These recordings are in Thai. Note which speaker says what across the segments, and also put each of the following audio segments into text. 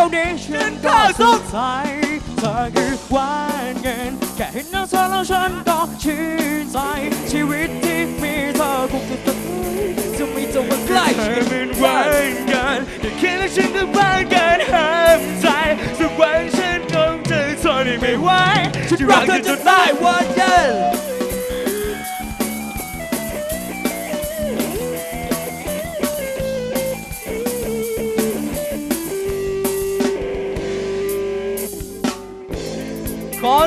Speaker 1: ท่านี้
Speaker 2: ฉันก็สงสัยเธอคือหวานเงินแค่เห็นหน้าเธอแล้วฉันก็ชื่นใจชีวิตที่มีเธอคงจะต้องจะไม่จะมาใกล้
Speaker 1: เธอเป็นหวานกันแค่คิดแล้วฉันก็บ้านกันห้ามใจสักวันฉันคงจะทนไม่ไหว
Speaker 2: ฉันรักเธอจนได้วันเย็น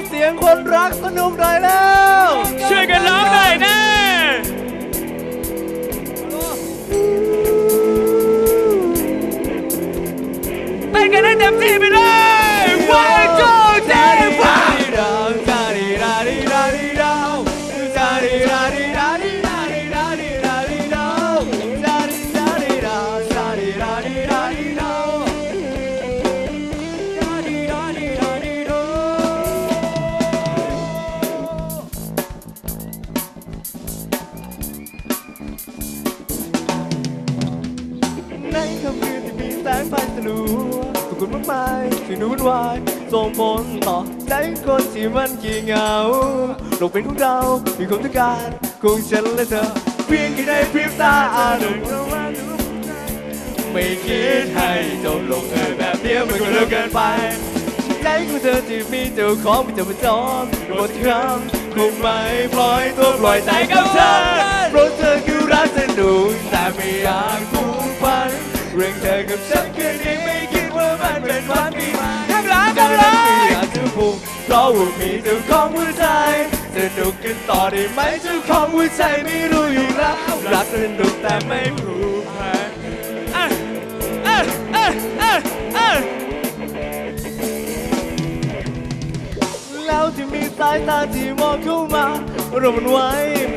Speaker 2: เสียงคนรักสนุกหน่อยแล้ว
Speaker 1: ช่วยกันร้องหน่อยนะเต้นกันให้เต็มที่ไปเลย one two
Speaker 2: คนที่มันขี้เหงาโลกเป็นของเรามีความต้องการของฉันและเธอ เพียงแค่ในพริบตาอารมณ์ไม่คิดให้จบลงเอยแบบเดียวมันก็เร็วเกินไปใจของเธอที่มีเจ้าของไม่จะมาจองหมดคำคงไม่ปล่อยตัวปล่อยใจกับเธอเพราะเธอคือรักสนุกแต่ไม่อยากผูกพันเรื่องเธอกับฉันคืนนี้ไม่คิดว่ามันเป็นวันปีใหม่
Speaker 1: ข้างหลัง
Speaker 2: ก็
Speaker 1: ข้างห
Speaker 2: เล
Speaker 1: ลัง
Speaker 2: ยอยากจะผูก เพราะว่ามีเจ้าของหัวใจสนุกกันต่อได้ไหมเจ้าของหัวใจไม่รู้อยู่แล้วรักสนุกแต่ไม่ผูกพัน
Speaker 1: อะอะอะอะอะ
Speaker 2: แล้วที่มีสายตาที่มองเข้ามารามันไว้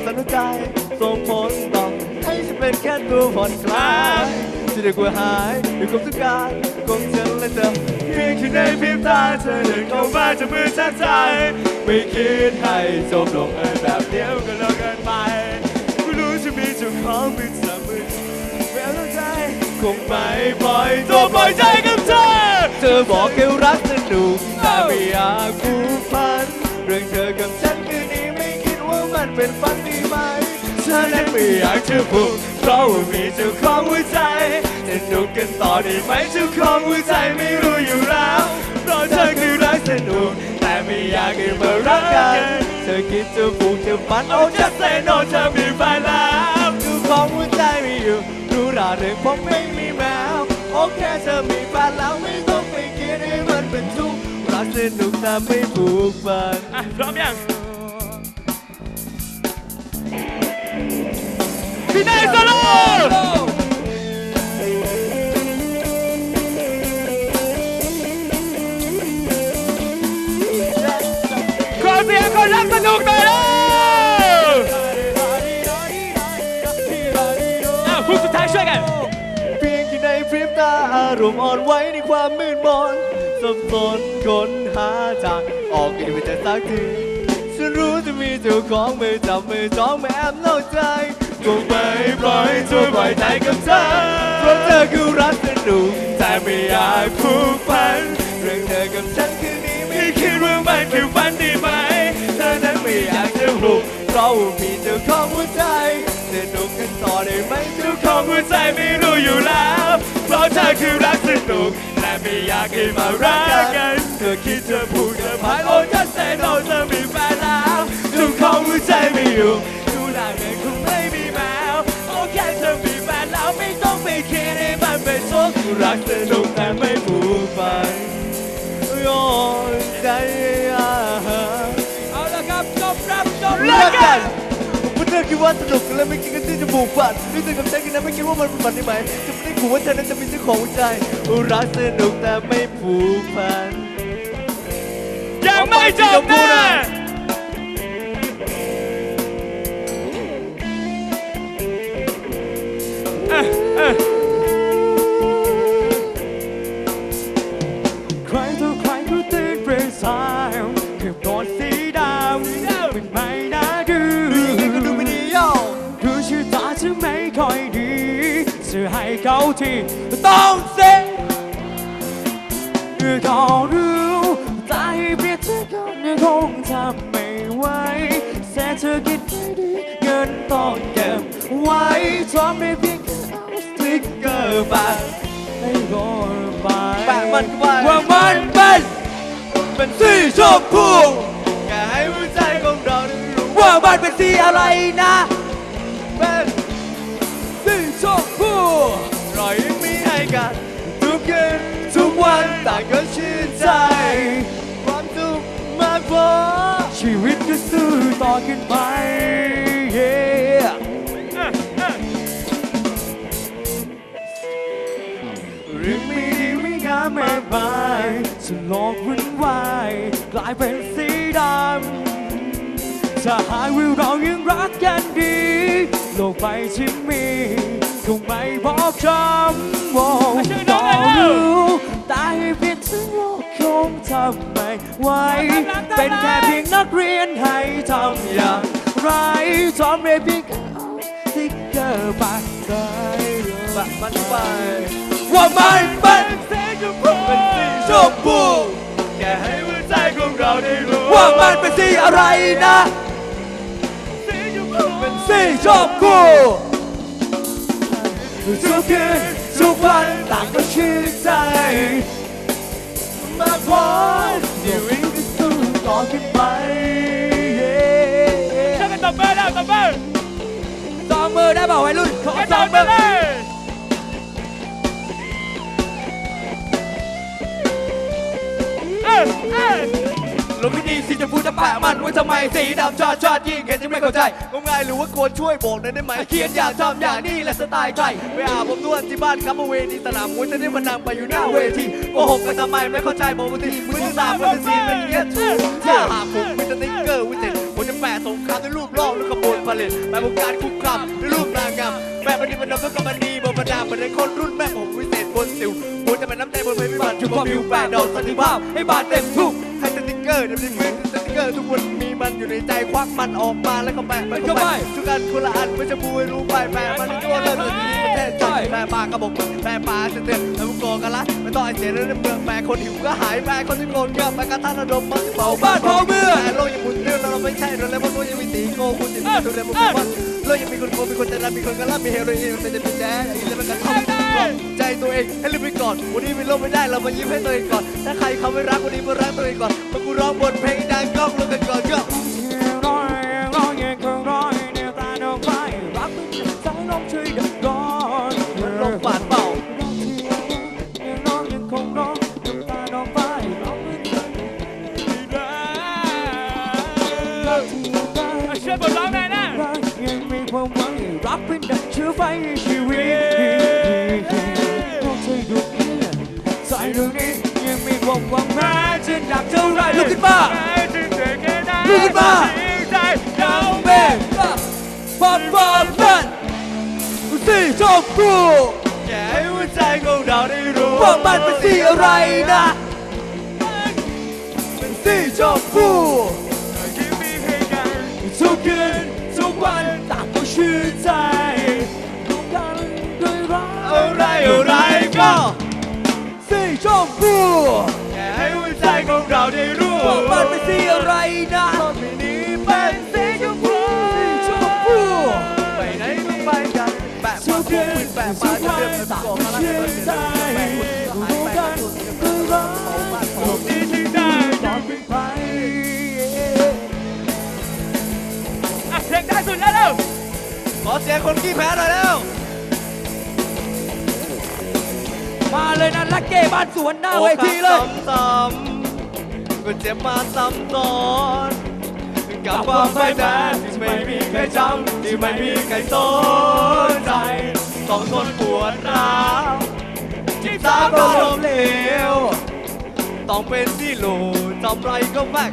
Speaker 2: สันใจส่งผลต่อให้ฉันเป็นแค่ตัวผ่อนคลายที่ได้กลัวหายด้วยความต้องการของฉันและเธอ พียงแค่ในพริบตาเธอเดินเข้ามาจะมือชักใจไม่คิดให้จบลงเอยแบบเดียวกันแล้วกันไปกูรู้จะมีเจ้าของเป็นสามีแววใจคงไม่ปล่อยตัวปล่อยใจกับเธอ เธอบอกแค่รักสนุกแต่ไม่อยากผูกพันเรื่องเธอกับฉันคืนนี้ไม่คิดว่ามันเป็นฝันดีไหมฉันนั้นไม่อยากจะพูด เพราะว่ามีเจ้าของหัวใจสนุกกันต่อได้ไหมเจ้าของหัวใจไม่รู้อยู่แล้วเพราะเธอคือรักสนุกแต่ไม่อยากให้มารักกันเธอคิดจะผูกจะฝันโอ้จะเซโนเธอมีแฟนแล้วเจ้าของหัวใจไม่อยู่รู้ราเรื่องผมไม่มีแมวโอเคเธอมีแฟนแล้วไม่ต้องไปคิดให้มันเป็นทุกข์รักสนุกแต่ไม่ผูกพัน
Speaker 1: พร้อมยัง พี่นายโซโล่ขอเสียงคนรักสนุกหน่อยแล้วอะพูดสุดท้ายช่วยกัน
Speaker 2: เพียงแค่ในพริบตาอารมณ์อ่อนไหวในความมืดมนสับสนค้นหาทางออกกันไม่จะสักทีฉันรู้จะมีเจ้าของมือจับมือจ้องไม่แอบนอกใจ คงไม่ปล่อยตัวปล่อยใจกับเธอเพราะเธอคือรักสนุกแต่ไม่อยากผูกพันเรื่องเธอกับฉันคืนนี้ไม่คิดว่ามันคือฝันดีไหมเธอนั้นไม่อยากจะผูกเพราะมีเจ้าของหัวใจสนุกกันต่อได้ไหมเจ้าของหัวใจไม่รู้อยู่แล้วเพราะเธอคือรักสนุกและไม่อยากให้มารักกันเธอคิดจะพูดจะพายโอ้จะเซโนเธอมีแฟนแล้วเจ้าของหัวใจไม่อยู่ รักสนุกแต่ไม่ผูกพันโอ้ยใจอะ
Speaker 1: เอาละครับจบรับจบ
Speaker 2: เลิกกันพวกเธอคิดว่าสนุกและไม่คิดกันที่จะผูกพันรู้สึกกับใจกันนะไม่คิดว่ามันเป็นฝันได้ไหมจะไม่ได้ขู่ว่าเธอนั้นจะมีเจ้าของหัวใจรักสนุกแต่ไม่ผูกพัน
Speaker 1: ยังไม่จบนะ
Speaker 2: ใค เขา
Speaker 3: ที่ต้องเสียก็รู้ใจเปลี่ยนเธอก็ยังคงทำไม่ไหวเศรษฐกิจไม่ดีเงินต้องเก็บไว้ทำได้เพียงแค่เอาสติ๊กเกอร์ไปให้รอไป
Speaker 2: แปะมันไว้
Speaker 3: ว่ามันเป็น
Speaker 2: เป็น
Speaker 3: สีชมพู
Speaker 2: แค่ให้หัวใจของเราได้รู้
Speaker 3: ว่ามันเป็นสีอะไรนะ
Speaker 2: ต่างก็ชื่นใจ ความสุขมากพอ
Speaker 3: ชีวิตก็สู้ต่อขึ้นไป yeah เรื่องไม่ดีไม่งามมากมายจะโลกวุ่นวายกลายเป็นสีดำถ้าหากว่าเรายังรักกันดี โลกใบที่มี คงไม่บอบช้ำโอ้ต่อรู้ตายเพียงถึงโลกคงทำไม่ไหวเป็นแค่เพียงนักเรียนให้ทำอย่างไรทำเรียนเพียงแค่เอาสติ๊กเกอร์ปากใจ
Speaker 2: แปะมันไป
Speaker 3: ว่ามันเป็น
Speaker 2: สีชมพูเป็นสี
Speaker 3: ชมพู
Speaker 2: แค่ให้หัวใจของเราได้รู้
Speaker 3: ว่ามันเป็นสีอะไรนะ
Speaker 2: สีชมพูเป็น
Speaker 3: สีชมพู ทุกคืนทุกวันต่างก็ชื่นใจ
Speaker 2: มากพอ
Speaker 3: ชีวิตที่สู้ต่อขึ้นไป
Speaker 1: ช่วยกันตบมือแล้วตบมือ
Speaker 3: สองมือได้บอกวัยรุ่นขอส
Speaker 1: ต
Speaker 3: อง
Speaker 1: บ
Speaker 3: มื
Speaker 1: มื
Speaker 3: อ
Speaker 1: อเลยเอ
Speaker 2: ลงที่นี่สีชมพูจะแปะมันไว้ทำไมสีดำชอดชอดยิ่งเห็นยังไม่เข้าใจงมงายหรือว่าควรช่วยบอกหน่อยได้ไหมเขียนอย่างทำอย่างนี้แหละสไตล์ใครไปอาบผมนวดที่บ้านครับเวทีสนามมวยจะได้มานั่งไปอยู่หน้าเวทีโกหกกันทำไมไม่เข้าใจบอกบางทีมือที่สามมันจะสีเป็นอย่างเงี้ยถูกถ้าหากผมมีสติ๊กเกอร์วิเศษผมจะแปะสงครามด้วยรูปล่อและขบวนผลิตแปะวงการคุกคามด้วยรูปนางงามแปะประดิษฐ์ประดมแล้วก็มันดีบนประดาเหมือนในคนรุ่นแม่ผมวิเศษบนสิวผมจะเป็นน้ำใจบนเพลงพิบัติอยู่ความผิวแปะดอกสันติภาพให้บาดเต็มทุกให้สติ๊ก เกอร์เดี๋ยวนี้มือสติ๊กเกอร์ทุกคนมีมันอยู่ในใจควักมันออกมาแล้วก็แปะมันเข้าไปทุกอันคนละอันไม่จะพูให้รู้ไปแปะมันทั่วโลกเลยที่ประเทศไทยแปะปลากระบอกแปะปลาเตือนแล้วมึงโกงกันละไม่ต้องไอเสียเรื่องเมืองแปะคนหิวก็หายแปะคนที่โกงก็แปะกระทั่งระดมมันเผาบ้านเผาเมืองแปะโลกยังหมุนเรื่องเราไม่ใช่เราแล้วเพราะโลกยังมีตีโกคุณยังมีดูแลมันว่าโลกยังมีคนโกงมีคนใจร้ายมีคนกระลับมีเฮโรอีนแต่จะเป็นแจ๊สไอ้จะเป็นกระท่ อมใจตัวเองให้ลืมไปก่อน วันนี้เป็นโลกไม่ได้เรามายิ้มให้ตัวเองก่อน ถ้าใครเขาไม่รักวันนี้มารักตัวเองก่อนมากูร้องบทเพลงดังกล้องลงกันก่อนก็
Speaker 3: ร้อยร้อยยังคงร้อยเนี่ยตาดอกไม้รักไม่ถึงใจน้องช่วยดับก่อน
Speaker 2: มันลงปาดเป่า
Speaker 3: ยังร้องยังคงร้องน้ำตาดอกไม้ร้องไม่ถึงรักที่ได้
Speaker 1: เอาช่วยบทร้องหน่อยนะ
Speaker 3: รักยังมีความหวังรักเป็นดังเชื้อไฟให้ชีวิต ยังมีความหวังแม้จะหนักเท่าไรลุกขึ้นมาลุกขึ้นมา
Speaker 1: เรา
Speaker 3: เบ้ปอมปอมมันสีชมพู
Speaker 2: แค่ให้หัวใจของเราได้รู้
Speaker 3: ว่ามันเป็นสีอะไรนะ
Speaker 2: เป็นสีชมพู
Speaker 1: ที่มีให้กัน
Speaker 3: ทุกคืนทุกวันต่างก็ชื่นใจทุกกันด้วยรัก
Speaker 2: อะไรอะไรก็
Speaker 3: สีชมพู
Speaker 2: แค่ให้หัวใจของเราได้รู้
Speaker 3: ว่ามันเป็นสีอะไรนะ
Speaker 2: โลกนี้เป็นสีชมพู
Speaker 3: สีชมพู
Speaker 2: ไปไหนต้องไปกันแปะ
Speaker 3: ทุ
Speaker 2: มาก
Speaker 3: คืน
Speaker 2: แปะ
Speaker 3: ทุ
Speaker 2: มากจะ
Speaker 3: วัน
Speaker 2: เดิน
Speaker 3: ต่าง
Speaker 2: ก่อน
Speaker 3: ก็
Speaker 2: มาแล้ว
Speaker 3: ชื่นใจ
Speaker 2: แปะคนหาย
Speaker 3: ทุก
Speaker 2: แปะ
Speaker 3: กัน
Speaker 2: คน
Speaker 3: ด้วยรัก
Speaker 2: บ้านเผา
Speaker 1: ที่ที่ได้
Speaker 3: ต่อขึ้นไป
Speaker 1: อะเพลงได้สุดแล้วเร็ว
Speaker 2: ขอเสียงคนขี้แพ้หน่อยแล้ว
Speaker 3: มาเลยนะลักเก้บ้านสวนหน้าเวทีเลย
Speaker 2: ซ้ำๆก็เจ็บมาซ้ำซ้อนกับความไม่แท้ที่ไม่มีใครจำที่ไม่มีใครสนใจต้องทนปวดร้าวจิตตาก็ล้มเหลวต้องเป็นที่โหลทำไรก็แม่ง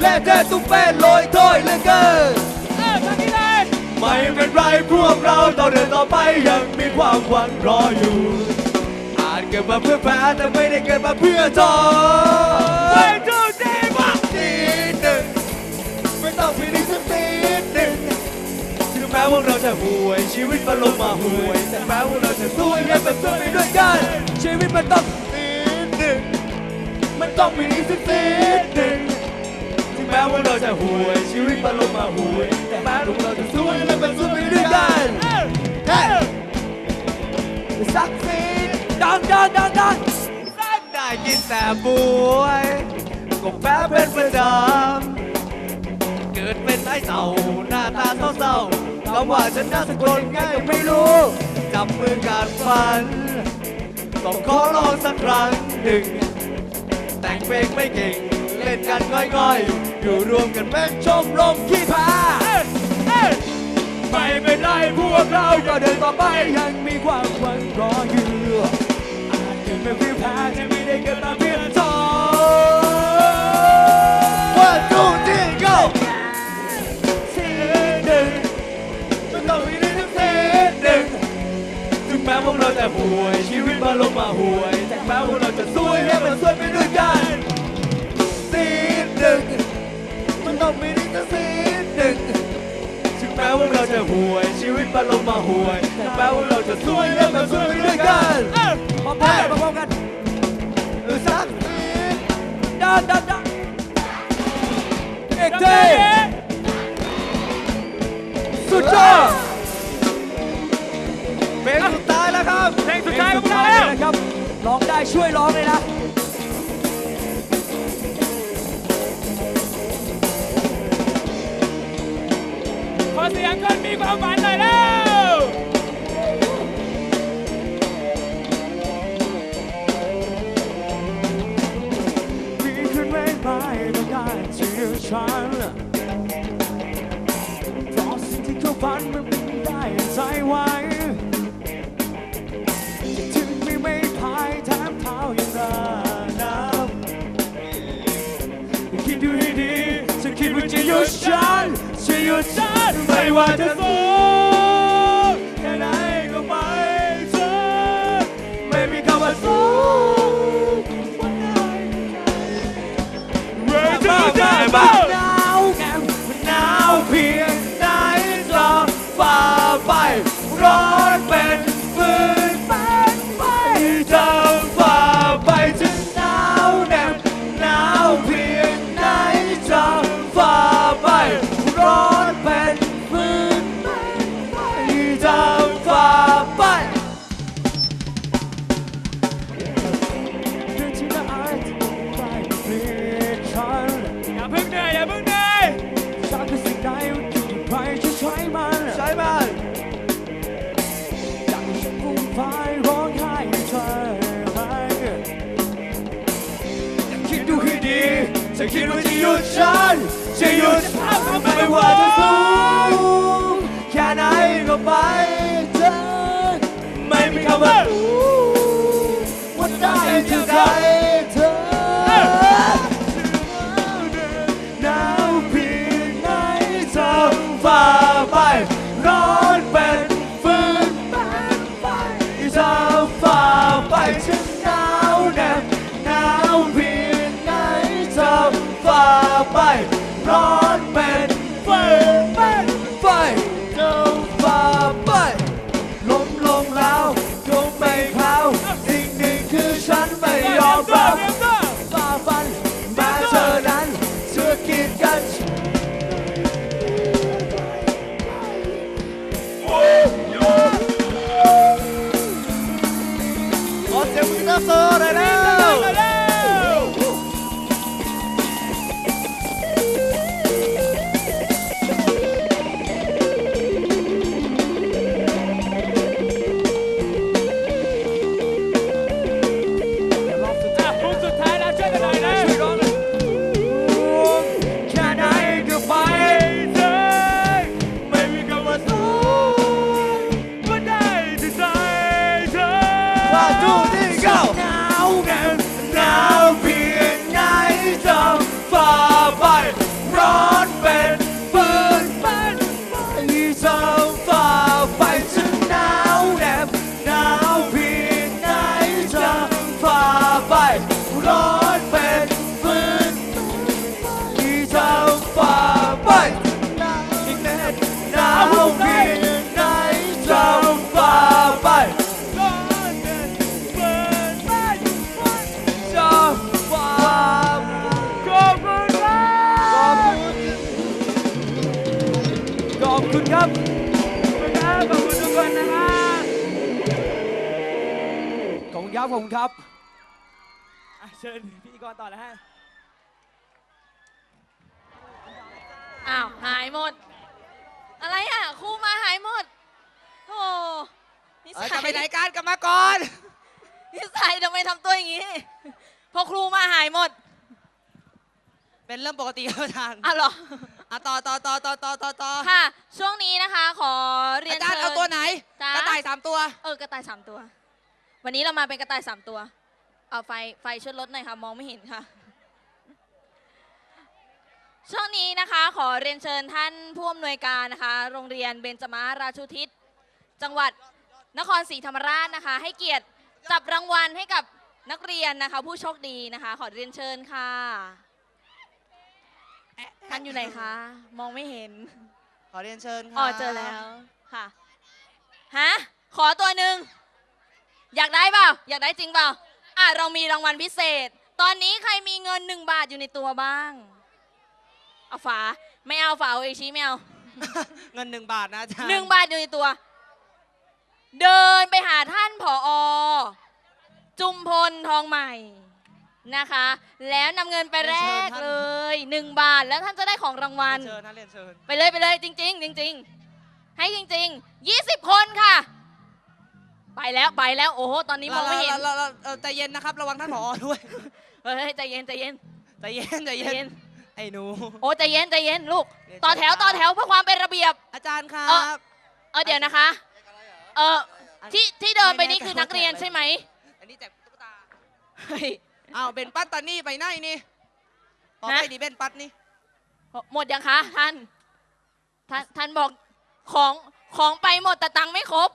Speaker 3: และเธอตุ้มเป็นลอยถ้อยเหลือเกิน
Speaker 1: เออทางนี้เลย
Speaker 2: ไม่เป็นไรพวกเราต้องเดินต่อไปยังมีความหวังรออยู่ เกิดมาเพื่อแพ้แต่ไม่ได้เกิดมาเพื่อทอ
Speaker 1: ไปดูดีมาก
Speaker 2: นิดหนึ่งไม่ต้องพินิจสักนิดหนึ่งถึง
Speaker 3: แม้ว่าเราจะห่วย ชีวิตมันลงมาห่วย แต่แม้ว่าเราจะสู้ยังไงมันสู้ไปด้วยกัน ชีวิตมันต้องนิดหนึ่งมันต้องมีสักนิดหนึ่งถึงแม้ว่าเราจะห่วย ชีวิตมันลงมาห่วย แต่แม้ว่าเราจะสู้ยังไงมันสู้ไปด้วยกันเฮ้ สักนิดดังดังดังดังได้กินแต่บวยก็แพ้เป็นประจำเกิดเป็นไอ้เต่าหน้าตาเศร้าๆคำว่าฉันน่าสะกดง่ายก็ไม่รู้ จับมือการฝัน ต้องขอลองสักครั้งหนึ่ง แต่งเพลงไม่เก่ง เล่นกันง่อยๆ อยู่รวมกันแม่งชมรมขี้ผาไม่เป็นไรพวกเราก็เดินต่อไปยังมีความหวังรออยู่ อาจเกิดเป็นเพียงแพ้จะไม่ได้เกิดมาเพื่อทอ One two three go ทีหนึ่งมันต้องมีนิดเศษหนึ่งถึงแม้พวกเราจะห่วย ชีวิตมันลงมาห่วยแต่แม้พวกเราจะสวยให้มันสวยไปด้วยกันสีหนึ่งมันต้องมีนิดเศษหนึ่งถึงแม้ว่าเราจะห่วย ชีวิตมันลงมาห่วยแต่แม้ว่าเราจะสวยให้มันสวยไปด้วยกัน พร้อมกันพร้อมกันเออสักนิดดันดันดันเอกเทสุดยอดเพลงสุดท้ายแล้วครับ
Speaker 1: เพลงสุดท้ายของเราแล้ว
Speaker 3: นะครับร้องได้ช่วยร้องเลยนะ
Speaker 1: ขอเสียงคนมีความฝันหน่อยแล้ว
Speaker 2: ฉันเพราะสิ่งที่เขาฝันมันไม่ได้ใจไว้ถึงไม่ไม่พายแถมเท้ายังราน้ำคิดดูให้ดีจะคิดว่าจะหยุดฉันจะหยุดฉันไม่ว่าจะสู้ จะคิดว่าจะหยุดฉันจะหยุดฉันไม่ว่าจะสูงแค่ไหนก็ไปเธอไม่มีคำว่าว่าได้จะใจเธ คุ
Speaker 4: ณครับ
Speaker 1: ขอบคุณครับ
Speaker 4: อะ
Speaker 1: เชิญพิธีกรต่อนะฮะ
Speaker 5: อ้าวหายหมด อะไรอะครูมาหายหมดโธ่นิ
Speaker 4: เอ้
Speaker 5: สั
Speaker 4: ย
Speaker 5: ย
Speaker 4: จะไปไหนกันกลับมาก่อน
Speaker 5: นิสัยทำไมทำตัวอย่างนี้ พอครูมาหายหมด
Speaker 4: เป็นเรื่องปกติครับอาจารย์
Speaker 5: อะเหรอ
Speaker 4: อะต่อต่อต่อต่อต่อต่อต่อ
Speaker 5: ค่ะ ช่วงนี้นะคะ ขอเรียน
Speaker 4: อาจารย์
Speaker 5: เชิญ
Speaker 4: เอาตัวไหน
Speaker 5: จ๊ะ
Speaker 4: กระต่ายสามตัว
Speaker 5: เออกระต่ายสามตัว วันนี้เรามาเป็นกระต่ายสามตัว เอาไฟไฟช่วยลดหน่อยค่ะ มองไม่เห็นค่ะ ช่วงนี้นะคะขอเรียนเชิญท่านผู้อำนวยการนะคะ โรงเรียนเบญจมาราชุทิศ จังหวัดนครศรีธรรมราชนะคะ ให้เกียรติจับรางวัลให้กับนักเรียนนะคะ ผู้โชคดีนะคะ ขอเรียนเชิญค่ะท่านอยู่ไหนคะ มองไม่เห็น
Speaker 4: ขอเรียนเชิญครับ
Speaker 5: อ๋อเจอแล้วค่ะฮะขอตัวหนึ่ง อยากได้เปล่า อยากได้จริงเปล่า อะเรามีรางวัลพิเศษ ตอนนี้ใครมีเงินหนึ่งบาทอยู่ในตัวบ้าง เอาฝา ไม่เอาฝาเอาเอชิไม่เอา
Speaker 4: เงินหนึ่งบาทนะอาจารย์
Speaker 5: หนึ่งบาทอยู่ในตัว เดินไปหาท่านผอ จุมพลทองใหม่นะคะ แล้วนำเงินไปแลกเลยหนึ่งบาทแล้วท่านจะได้ของรางวัล
Speaker 4: เรียนเชิญนะเรียนเชิญ
Speaker 5: ไปเลยไปเลยจริง ๆ จริง ๆ ให้จริง ๆ 20 คนค่ะ ไปแล้วไปแล้วโอ้โหตอนนี้มองไม่เห็น
Speaker 4: ราราราเอ่อใจเย็นนะครับ ระวังท่านผอด้วย
Speaker 5: เฮ้ยใจเย็นใจเย็น
Speaker 4: ใจเย็นใจ
Speaker 5: ใจ
Speaker 4: เย็
Speaker 5: เย็
Speaker 4: น
Speaker 5: น
Speaker 4: ไอ้หนู
Speaker 5: โอ้ใจเย็นใจเย็นลูก
Speaker 4: เรียน
Speaker 5: ต่อแถว
Speaker 4: เชิญ
Speaker 5: ต่อแถวเพื่อความเป็นระเบียบ
Speaker 4: อาจารย์ครั
Speaker 5: เอ่อ
Speaker 4: บ
Speaker 5: เออเดี๋ยวนะคะ เออที่ที่เดินไปนี่คือนักเรียนใช่ไหม
Speaker 4: อันนี้แจกตุ๊กตา
Speaker 5: เฮ้ย
Speaker 4: อ้าวเป็นปัตตานีไปไหนนี่ต่อ
Speaker 5: ฮะ
Speaker 4: ไปดีเป็นปัตนี่
Speaker 5: หมดยังคะท่านท่าน ท่านบอกของของไปหมดแต่ตังค์ไม่ครบ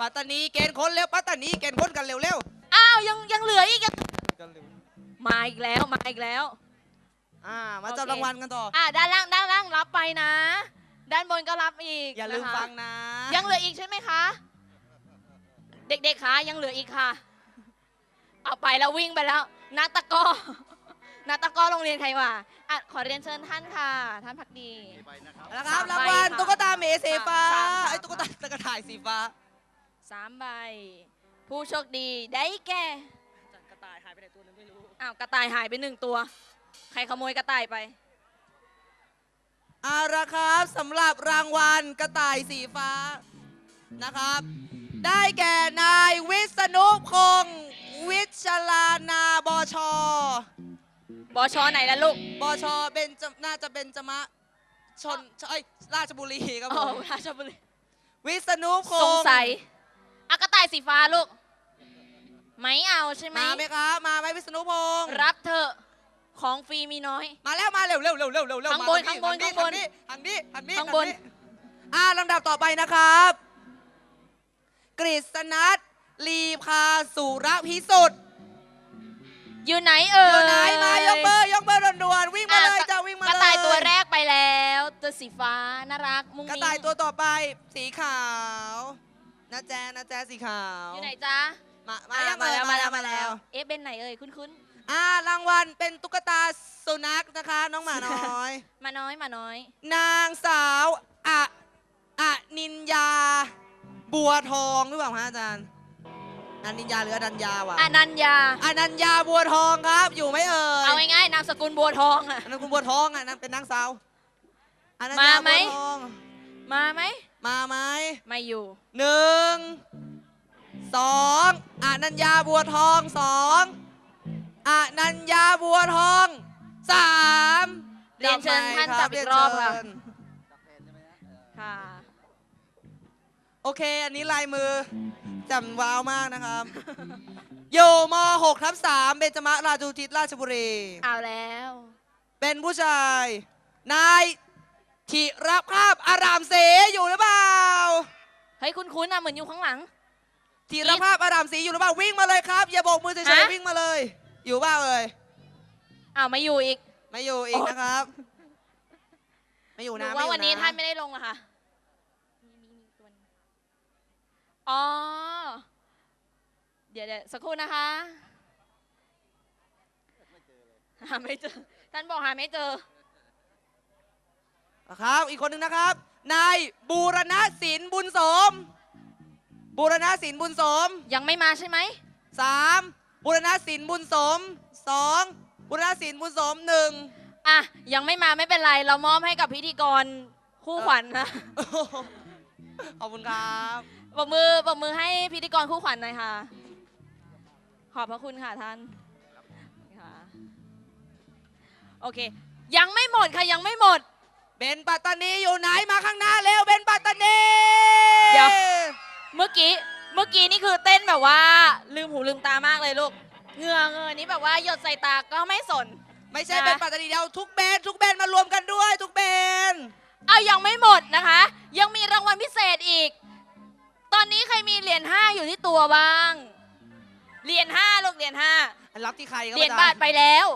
Speaker 4: ปัตตานีเกณฑ์คนเร็วปัตตานีเกณฑ์คนกันเร็วเร็ว
Speaker 5: อ้าวยังยังเหลืออีกอะ
Speaker 4: กันเร็ว
Speaker 5: มาอีกแล้วมาอีกแล้ว
Speaker 4: อ่ามาจับ
Speaker 5: โอเค
Speaker 4: รางวัลกันต่อ
Speaker 5: อะด้านล่างด้านล่างรับไปนะ ด้านบนก็รับอีก
Speaker 4: อย่าลืม
Speaker 5: นะคะ
Speaker 4: ฟังนะ
Speaker 5: ยังเหลืออีกใช่ไหมคะ เด็กๆคะยังเหลืออีกค่ะ เอาไปแล้ววิ่งไปแล้วนักตะกร้อนักตะกร้อโรงเรียนใครวะอะขอเรียนเชิญท่านค่ะ ท่านพักดี
Speaker 4: นะครับ
Speaker 5: สาม
Speaker 4: ราง
Speaker 5: ใบ
Speaker 4: วัล
Speaker 5: ค่ะ
Speaker 4: ตุ๊กตาเมสีฟ้า
Speaker 5: สามสาม
Speaker 4: ไอ้ตุ๊กตาตะกระถ่ายสีฟ้า
Speaker 5: สามใบ ผู้โชคดีได้แก่
Speaker 4: กระต่ายหายไปไหนตัวนึงไม่รู้
Speaker 5: อ้าวกระต่ายหายไปหนึ่งตัว ใครขโมยกระต่ายไป
Speaker 4: เอาละครับสำหรับรางวัลกระต่ายสีฟ้านะครับ ได้แก่นายวิษณุพงศ์วิชลานาบช
Speaker 5: บอชอไหนล่ะลูก
Speaker 4: บชเป็นจน่าจะเป็นจมะชนเอ้ยราชบุรีครับผ
Speaker 5: อ๋อ
Speaker 4: ม
Speaker 5: ราชบุรี
Speaker 4: วิษณุพ
Speaker 5: สง
Speaker 4: งศ์
Speaker 5: สัย อะกระต่ายสีฟ้าลูก ไม่เอาใช่ไหม
Speaker 4: มาไหมครับมาไหมวิษณุพงศ์
Speaker 5: รับเถอะของฟรีมีน้อย
Speaker 4: มาแล้วมาเร็วเร็วเร็วเร็วเร็วเร็ว
Speaker 5: ข้างบน
Speaker 4: ม
Speaker 5: ข้างบน
Speaker 4: ท
Speaker 5: ข้างบน
Speaker 4: ทางนี้ทางนี้
Speaker 5: ข้างบน
Speaker 4: ทอ่าลำดับต่อไปนะครับ กฤษณัทลีพาสุรพิสุทธิ์
Speaker 5: อยู่ไหนเอ่ย
Speaker 4: อยู่ไหนมายกเบอร์ยกเบอร์ด่วนๆวิ่งมาเลย
Speaker 5: อะ
Speaker 4: จ้าวิ่งมากเลย
Speaker 5: ระต่ายตัวแรกไปแล้ว ตัวสีฟ้าน่ารัก มุ้ง
Speaker 4: กระ
Speaker 5: มิ้ง
Speaker 4: ต่ายตัวต่อไป สีขาว นะแจนะแจสีขาว
Speaker 5: อยู่ไหนจ๊ะ
Speaker 4: มามา
Speaker 5: อะ
Speaker 4: ยัง
Speaker 5: มาแล้ว
Speaker 4: เอ่ย
Speaker 5: มาแล้ว
Speaker 4: มา
Speaker 5: มา
Speaker 4: แล้
Speaker 5: แล้ววเอ๊ะเป็นไหนเอ่ยคุ้นคุ้น
Speaker 4: อ่ารางวัลเป็นตุ๊กตาสุนัขนะคะ น้องหมาน้อย
Speaker 5: ๆ มาน้อยมาน้อย
Speaker 4: นางสาวอะอะนินยา บัวทองหรือเปล่าฮะอาจารย์อนินยาหรืออนัญญาวะ
Speaker 5: อนัญญา
Speaker 4: อนัญญาบัวทองครับ อยู่ไหมเอ่ย
Speaker 5: เอาง่ายๆนามสกุลบัวทองอะ
Speaker 4: อันนั้นคุณบัวทองอะนั่นเป็นนางสาวอนัญ
Speaker 5: มา
Speaker 4: ญา
Speaker 5: ไหม
Speaker 4: บัวทอง
Speaker 5: มาไหม
Speaker 4: มาไหม
Speaker 5: ไม่อยู่
Speaker 4: หนึ่งสองอนัญญาบัวทองสองอนัญญาบัวทองสาม
Speaker 5: เรียนเชิญท่าน
Speaker 4: ค
Speaker 5: จับอีกรอบค่ะ
Speaker 4: เยนเชิญ
Speaker 5: ค่ะ
Speaker 4: โอเค อันนี้ลายมือจำว้าวมากนะครับอยู่ม .6 ทับ3เบญจมราชูทิศราชบุรี
Speaker 5: เอาแล้ว
Speaker 4: เป็นผู้ชาย นาย ธิรภาพอารามเสอยู่หรือเปล่า
Speaker 5: เฮ้ย คุ้นๆนะเหมือนอยู่ข้างหลัง
Speaker 4: ธีรภาพอารามศรีอยู่หรือเปล่าวิ่งมาเลยครับ อย่าโบกมือเฉย
Speaker 5: ฮะ
Speaker 4: ๆวิ่งมาเลย อยู่เปล่าเอ่ย
Speaker 5: อ้าวไม่อยู่อีก
Speaker 4: ไม่อยู่อีกนะครับ ไม่อยู่
Speaker 5: หนู
Speaker 4: นะ
Speaker 5: ว่า
Speaker 4: ไม่อยู่
Speaker 5: วันนี้ท่านไม่ได้ลงอะค่ะมีมีมีตัวหนึ่งอ๋อ เดี๋ยวเดี๋ยวสักครู่นะคะ หาไม่เจอ ท่านบอกหาไม่เจอ
Speaker 4: ครับ อีกคนหนึ่งนะครับ นายบูรณศิลป์บุญสม บูรณศิลป์บุญสม
Speaker 5: ยังไม่มาใช่ไหม
Speaker 4: สามบูรณศิลป์บุญสมสองบูรณศิลป์บุญสมหนึ่ง
Speaker 5: อะ ยังไม่มาไม่เป็นไร เรามอบให้กับพิธีกรคู่ขวัญนะ
Speaker 4: ขอบคุณครับ
Speaker 5: ปรบมือปรบมือให้พิธีกรคู่ขวัญหน่อยค่ะ ขอบพระคุณค่ะท่านค่ะโอเค ยังไม่หมดค่ะยังไม่หมด
Speaker 4: เบนปัตตานีอยู่ไหนมาข้างหน้าเร็วเบนปัตตานี
Speaker 5: เดี๋ยว เมื่อกี้ เมื่อกี้นี่คือเต้นแบบว่า ลืมหูลืมตามากเลยลูกเหงื่อเงยนี่แบบว่าหยดใส่ตาก็ไม่สน
Speaker 4: ไม่ใช่
Speaker 5: นะ
Speaker 4: เบนปัตตานีเดียวทุกเบนทุกเบนมารวมกันด้วยทุกเบน
Speaker 5: เอายังไม่หมดนะคะ ยังมีรางวัลพิเศษอีก ตอนนี้ใครมีเหรียญห้าอยู่ที่ตัวบ้างเหรียญห้าลูกเหรียญห้า
Speaker 4: รับที่ใครครับ
Speaker 5: เหรียญ
Speaker 4: อจ
Speaker 5: บาทไปแล้ว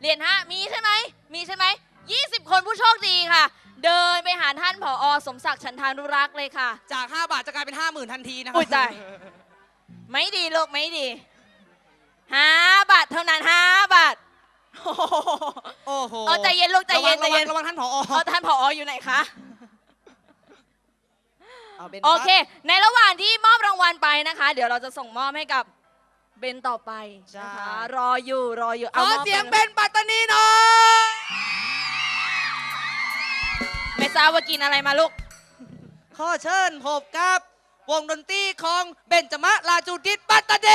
Speaker 5: เหรียญห้ามีใช่ไหม มีใช่ไหม ยี่สิบคนผู้โชคดีค่ะ เดินไปหาท่านผอ สมศักดิ์ชันทานุรักษ์เลยค่ะ
Speaker 4: จาก 5 บาทจะกลายเป็น 5 0,000 ทันทีนะครั
Speaker 5: อุ้ยตาย ไม่ดีลูกไม่ดีห้าบาทเท่านั้นห้าบาทโอ้โห
Speaker 4: โอ้โห
Speaker 5: เอาใจเย็นลูกใจเย็นใจ
Speaker 4: ระวัง
Speaker 5: เย็น
Speaker 4: ระวังระวังท่านผอ
Speaker 5: เอาท่านผออยู่ไหนคะ
Speaker 4: เอาบน
Speaker 5: โอเค ในระหว่างที่มอบรางวัลไปนะคะ เดี๋ยวเราจะส่งมอบให้กับเบนต่อไปนะคะ รออยู่รออยู่
Speaker 4: ขอ
Speaker 5: มบ
Speaker 4: เสียง
Speaker 5: ไป
Speaker 4: เบนปัตตานีหน่อย
Speaker 5: ไม่ ทราบว่ากินอะไรมาลูก
Speaker 4: ขอเชิญพบกับ วงดนตรีของเบนจมะลาจูดิตปัตตาเด